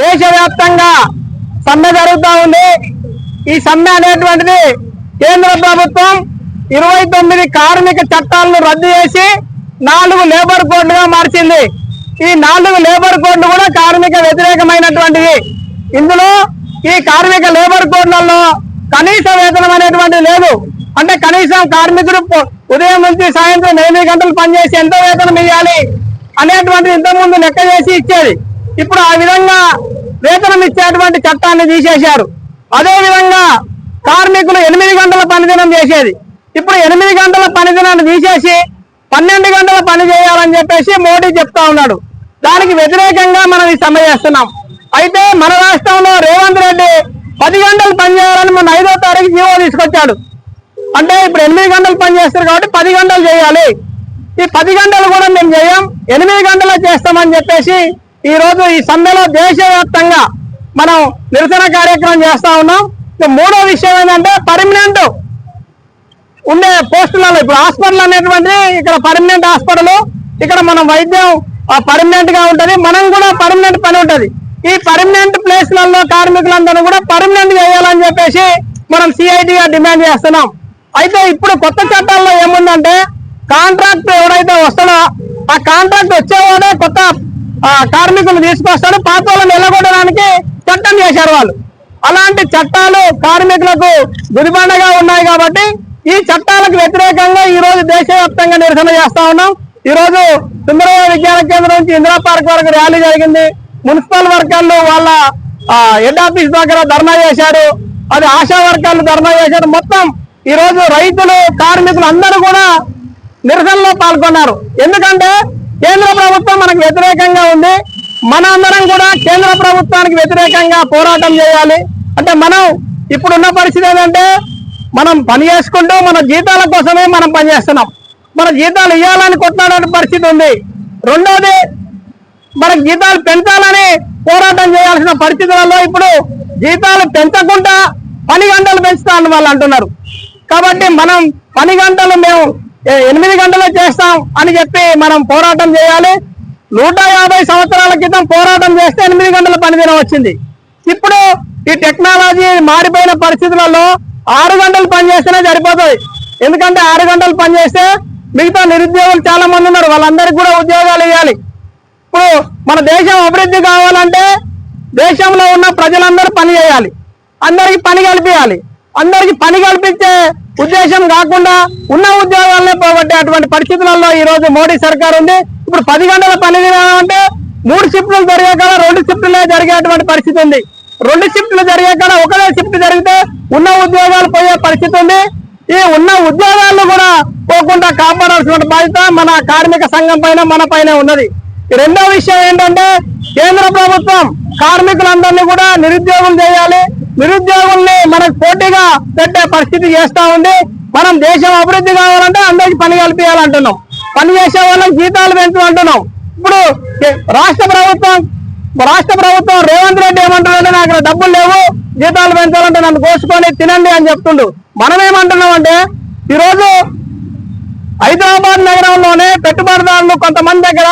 దేశవ్యాప్తంగా సమ్మె జరుగుతూ ఉంది. ఈ సమ్మె అనేటువంటిది కేంద్ర ప్రభుత్వం ఇరవై తొమ్మిది కార్మిక చట్టాలను రద్దు చేసి నాలుగు లేబర్ కోడ్లుగా మార్చింది. ఈ నాలుగు లేబర్ కోడ్లు కూడా కార్మిక వ్యతిరేకమైనటువంటివి. ఇందులో ఈ కార్మిక లేబర్ కోడ్లలో కనీస వేతనం అనేటువంటిది లేదు. అంటే కనీసం కార్మికుడు ఉదయం నుంచి సాయంత్రం ఎనిమిది గంటలు పనిచేసి ఎంత వేతనం ఇవ్వాలి అనేటువంటిది ఇంతకుముందు లెక్క చేసి ఇచ్చేది. ఇప్పుడు ఆ విధంగా వేతనం ఇచ్చేటువంటి చట్టాన్ని తీసేశారు. అదే విధంగా కార్మికులు ఎనిమిది గంటల పనిదినం చేసేది. ఇప్పుడు ఎనిమిది గంటల పనిదినాన్ని తీసేసి పన్నెండు గంటల పని చేయాలని చెప్పేసి మోడీ చెప్తా ఉన్నాడు. దానికి వ్యతిరేకంగా మనం ఈ సమ్మె చేస్తున్నాం. అయితే మన రాష్ట్రంలో రేవంత్ రెడ్డి పది గంటలు పనిచేయాలని మన ఐదో తారీఖు జీవో తీసుకొచ్చాడు. అంటే ఇప్పుడు ఎనిమిది గంటలు పని చేస్తారు కాబట్టి పది గంటలు చేయాలి. ఈ పది గంటలు కూడా మేము చేయం. ఎనిమిది గంటలు చేస్తామని చెప్పేసి ఈ రోజు ఈ సమ్మెలో దేశవ్యాప్తంగా మనం నిరసన కార్యక్రమం చేస్తా ఉన్నాం. మూడో విషయం ఏంటంటే పర్మనెంట్ ఉండే పోస్టులలో ఇప్పుడు హాస్పిటల్ అనేటువంటిది ఇక్కడ పర్మనెంట్ హాస్పిటల్ ఇక్కడ మనం వైద్యం పర్మనెంట్గా ఉంటది. మనం కూడా పర్మనెంట్ పని ఉంటది. ఈ పర్మనెంట్ ప్లేస్లలో కార్మికులందరూ కూడా పర్మనెంట్ చేయాలని చెప్పేసి మనం సిఐటిగా డిమాండ్ చేస్తున్నాం. అయితే ఇప్పుడు కొత్త చట్టాల్లో ఏముందంటే కాంట్రాక్ట్ ఎవడైతే వస్తాడో ఆ కాంట్రాక్ట్ వచ్చేవాడే కొత్త కార్మికులు తీసుకొస్తాడు పాత వాళ్ళని నిలగొట్టడానికి చట్టం చేశారు వాళ్ళు. అలాంటి చట్టాలు కార్మికులకు గుదిబండగా ఉన్నాయి కాబట్టి ఈ చట్టాలకు వ్యతిరేకంగా ఈ రోజు దేశవ్యాప్తంగా నిరసన చేస్తా ఉన్నాం. ఈ రోజు సుందరయ్య విజ్ఞాన కేంద్రం నుంచి ఇందిరా పార్క్ వరకు ర్యాలీ జరిగింది. మున్సిపల్ వర్కర్లు వాళ్ళ ఆ, హెడ్ ఆఫీస్ దగ్గర ధర్నా చేశారు. అది ఆశా వర్కర్లు ధర్నా చేశారు. మొత్తం ఈ రోజు రైతులు కార్మికులు అందరూ కూడా నిరసనలో పాల్గొన్నారు. ఎందుకంటే కేంద్ర ప్రభుత్వం మనకు వ్యతిరేకంగా ఉంది. మన అందరం కూడా కేంద్ర ప్రభుత్వానికి వ్యతిరేకంగా పోరాటం చేయాలి. అంటే మనం ఇప్పుడున్న పరిస్థితి ఏంటంటే మనం పని చేసుకుంటూ మన జీతాల కోసమే మనం పని చేస్తున్నాం. మన జీతాలు ఇవ్వాలని కొట్లాడే పరిస్థితి ఉంది. రెండోది మనకు జీతాలు పెంచాలని పోరాటం చేయాల్సిన పరిస్థితులలో ఇప్పుడు జీతాలు పెంచకుండా పని గంటలు పెంచుతా అని వాళ్ళు అంటున్నారు. కాబట్టి మనం పని గంటలు మేము ఎనిమిది గంటలు చేస్తాం అని చెప్పి మనం పోరాటం చేయాలి. నూట యాభై సంవత్సరాల క్రితం పోరాటం చేస్తే ఎనిమిది గంటల పనిదినం వచ్చింది. ఇప్పుడు ఈ టెక్నాలజీ మారిపోయిన పరిస్థితులలో ఆరు గంటలు పనిచేస్తేనే సరిపోతుంది ఎందుకంటే ఆరు గంటలు పనిచేస్తే మిగతా నిరుద్యోగులు చాలా మంది ఉన్నారు. వాళ్ళందరికీ కూడా ఉద్యోగాలు ఇవ్వాలి. ఇప్పుడు మన దేశం అభివృద్ధి కావాలంటే దేశంలో ఉన్న ప్రజలందరూ పని చేయాలి. అందరికి పని కల్పించాలి అందరికి పని కల్పించే ఉద్దేశం కాకుండా ఉన్న ఉద్యోగాలనే పోగొట్టేటువంటి పరిస్థితులలో ఈ రోజు మోడీ సర్కార్ ఉంది. ఇప్పుడు పది గంటల పని అంటే మూడు షిఫ్ట్లు జరిగే కాడ రెండు షిఫ్ట్లే జరిగేటువంటి పరిస్థితి ఉంది. రెండు షిఫ్ట్లు జరిగే కాడ ఒకటే షిఫ్ట్ జరిగితే ఉన్న ఉద్యోగాలు పోయే పరిస్థితి ఉంది. ఈ ఉన్న ఉద్యోగాలను కూడా పోకుండా కాపాడాల్సిన బాధ్యత మన కార్మిక సంఘం పైన మన పైన ఉన్నది. ఈ రెండో విషయం ఏంటంటే కేంద్ర ప్రభుత్వం కార్మికులందరినీ కూడా నిరుద్యోగం చేయాలి. నిరుద్యోగుల్ని మనకు పోటీగా పెట్టే పరిస్థితి చేస్తా ఉంది. మనం దేశం అభివృద్ధి కావాలంటే అందరికి పని కల్పించాలంటున్నాం. పని చేసే వాళ్ళకి జీతాలు పెంచమంటున్నాం. ఇప్పుడు రాష్ట్ర ప్రభుత్వం రాష్ట్ర ప్రభుత్వం రేవంత్ రెడ్డి ఏమంటున్నాడు నాకు డబ్బులు లేవు జీతాలు పెంచాలంటే నన్ను కోసుకొని తినండి అని చెప్తుండు. మనం ఏమంటున్నాం అంటే ఈరోజు హైదరాబాద్ నగరంలోనే పెట్టుబడిదారులు కొంతమంది దగ్గర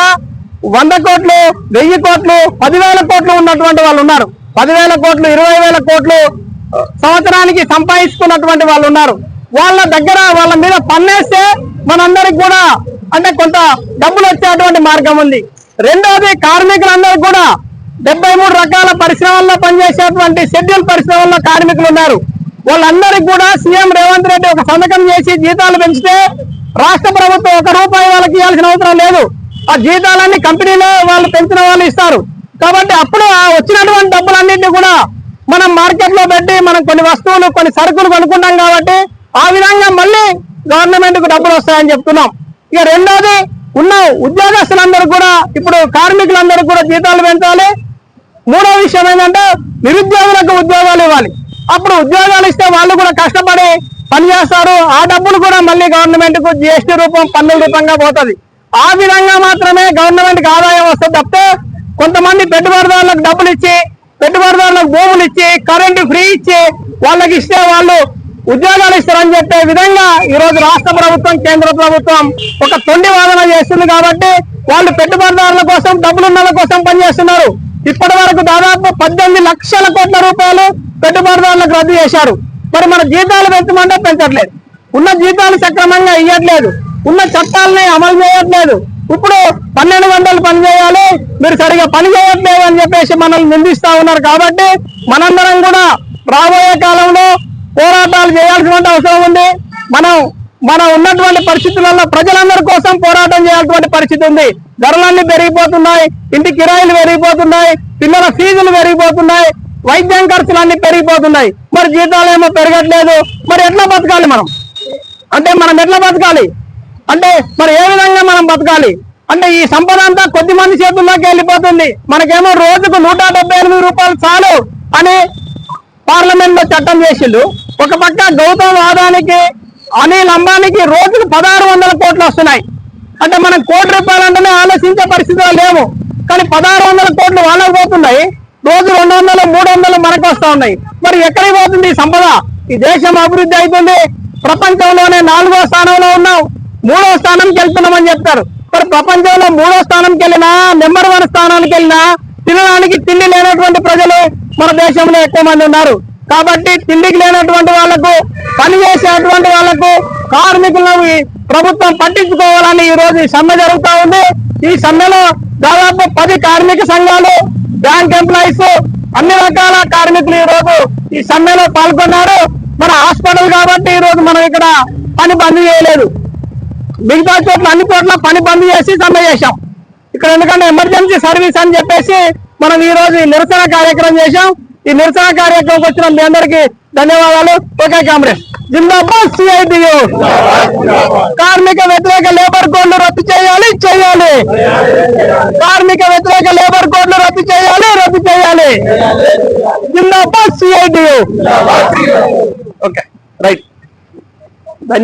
వంద కోట్లు వెయ్యి కోట్లు పదివేల కోట్లు ఉన్నటువంటి వాళ్ళు ఉన్నారు. పదివేల కోట్లు ఇరవై వేల కోట్లు సంవత్సరానికి సంపాదించుకున్నటువంటి వాళ్ళు ఉన్నారు. వాళ్ళ దగ్గర వాళ్ళ మీద పన్నేస్తే మనందరికి కూడా అంటే కొంత డబ్బులు వచ్చేటువంటి మార్గం ఉంది. రెండవది కార్మికులందరూ కూడా డెబ్బై మూడు రకాల పరిశ్రమల్లో పనిచేసేటువంటి షెడ్యూల్ పరిశ్రమల్లో కార్మికులు ఉన్నారు. వాళ్ళందరికీ కూడా సీఎం రేవంత్ రెడ్డి ఒక సంతకం చేసి జీతాలు పెంచితే రాష్ట్ర ప్రభుత్వం ఒక రూపాయి వాళ్ళకి ఇవ్వాల్సిన అవసరం లేదు. ఆ జీతాలన్నీ కంపెనీలో వాళ్ళు పెంచిన వాళ్ళు ఇస్తారు. కాబట్టి అప్పుడు వచ్చినటువంటి డబ్బులన్నింటినీ కూడా మనం మార్కెట్లో పెట్టి మనం కొన్ని వస్తువులు కొన్ని సరుకులు కొనుక్కున్నాం కాబట్టి ఆ విధంగా మళ్ళీ గవర్నమెంట్కు డబ్బులు వస్తాయని చెప్తున్నాం. ఇక రెండోది ఉన్న ఉద్యోగస్తులందరూ కూడా ఇప్పుడు కార్మికులందరూ కూడా జీతాలు పెంచాలి. మూడో విషయం ఏంటంటే నిరుద్యోగులకు ఉద్యోగాలు ఇవ్వాలి. అప్పుడు ఉద్యోగాలు ఇస్తే వాళ్ళు కూడా కష్టపడి పని చేస్తారు. ఆ డబ్బులు కూడా మళ్ళీ గవర్నమెంట్కు జిఎస్టీ రూపం పన్నుల రూపంగా పోతుంది. ఆ విధంగా మాత్రమే గవర్నమెంట్కి ఆదాయం వస్తుంది తప్పితే కొంతమంది పెట్టుబడిదారులకు డబ్బులు ఇచ్చి పెట్టుబడిదారులకు భూములు ఇచ్చి కరెంటు ఫ్రీ ఇచ్చి వాళ్ళకి ఇస్తే వాళ్ళు ఉద్యోగాలు ఇస్తారని చెప్పే విధంగా ఈరోజు రాష్ట్ర ప్రభుత్వం కేంద్ర ప్రభుత్వం ఒక తొండి వాదన చేస్తుంది కాబట్టి వాళ్ళు పెట్టుబడిదారుల కోసం డబ్బులున్న కోసం పనిచేస్తున్నారు. ఇప్పటి వరకు దాదాపు పద్దెనిమిది లక్షల కోట్ల రూపాయలు పెట్టుబడిదారులకు రద్దు చేశారు. మరి మన జీతాలు పెంచమంటే పెంచట్లేదు. ఉన్న జీతాలు సక్రమంగా ఇవ్వట్లేదు ఉన్న చట్టాలని అమలు చేయట్లేదు. ఇప్పుడు పన్నెండు గంటలు పని చేయాలి మీరు సరిగా పని చేయట్లేదు అని చెప్పేసి మనల్ని నిందిస్తా ఉన్నారు కాబట్టి మనందరం కూడా రాబోయే కాలంలో పోరాటాలు చేయాల్సిన అవసరం ఉంది. మనం మనం ఉన్నటువంటి పరిస్థితులలో ప్రజలందరి కోసం పోరాటం చేయాల్సిన పరిస్థితి ఉంది. ధరలన్నీ పెరిగిపోతున్నాయి ఇంటి కిరాయిలు పెరిగిపోతున్నాయి పిల్లల ఫీజులు పెరిగిపోతున్నాయి వైద్యం ఖర్చులు అన్ని పెరిగిపోతున్నాయి. మరి జీతాలు ఏమో పెరగట్లేదు. మరి ఎట్లా బతకాలి మనం? అంటే మనం ఎట్లా బతకాలి? అంటే మరి ఏ విధంగా మనం బతకాలి? అంటే ఈ సంపద అంతా కొద్ది మంది చేతుల్లోకి వెళ్ళిపోతుంది. మనకేమో రోజుకు నూట డెబ్బై ఎనిమిది రూపాయలు చాలు అని పార్లమెంట్లో చట్టం చేసిండు. ఒక పక్క గౌతమ్ ఆదానికి అనిల్ అంబానీకి రోజుకు పదహారు వందల కోట్లు వస్తున్నాయి. అంటే మనం కోటి రూపాయలు అంటేనే ఆలోచించే పరిస్థితులు లేవు కానీ పదహారు వందల కోట్లు వాళ్ళకి పోతున్నాయి. రోజు రెండు వందలు మూడు వందలు మనకు వస్తా ఉన్నాయి. మరి ఎక్కడికి పోతుంది ఈ సంపద? ఈ దేశం అభివృద్ధి అవుతుంది. ప్రపంచంలోనే నాలుగో స్థానంలో ఉన్నాం. మూడో స్థానంకి వెళ్తున్నామని చెప్తారు. మరి ప్రపంచంలో మూడో స్థానంకి వెళ్ళినా నెంబర్ వన్ స్థానానికి వెళ్ళినా తినడానికి తిండి లేనటువంటి ప్రజలు మన దేశంలో ఎక్కువ మంది ఉన్నారు. కాబట్టి తిండికి లేనటువంటి వాళ్ళకు పని చేసేటువంటి వాళ్ళకు కార్మికులను ప్రభుత్వం పట్టించుకోవాలని ఈ రోజు ఈ సమ్మె జరుగుతా ఉంది. ఈ సమ్మెలో దాదాపు పది కార్మిక సంఘాలు బ్యాంక్ ఎంప్లాయీస్ అన్ని రకాల కార్మికులు ఈ రోజు ఈ సమ్మెలో పాల్గొన్నారు. మన హాస్పిటల్ కాబట్టి ఈ రోజు మనం ఇక్కడ పని బంద్ చేయలేదు. మిగతా చోట్ల అన్ని చోట్ల పని బంద్ చేసి సమ్మె చేశాం. ఇక్కడ ఎందుకంటే ఎమర్జెన్సీ సర్వీస్ అని చెప్పేసి మనం ఈ రోజు ఈ నిరసన కార్యక్రమం చేశాం. ఈ నిరసన కార్యక్రమం వచ్చిన మీ అందరికి ధన్యవాదాలు. ఓకే కాంగ్రెస్ జిందాబాద్ సిఐటియు కార్మిక వ్యతిరేక లేబర్ కోడ్లు రద్దు చేయాలి చేయాలి. కార్మిక వ్యతిరేక లేబర్ కోడ్లు రద్దు చేయాలి రద్దు చేయాలి. జిందాబాద్ సిఐటియు ఓకే రైట్.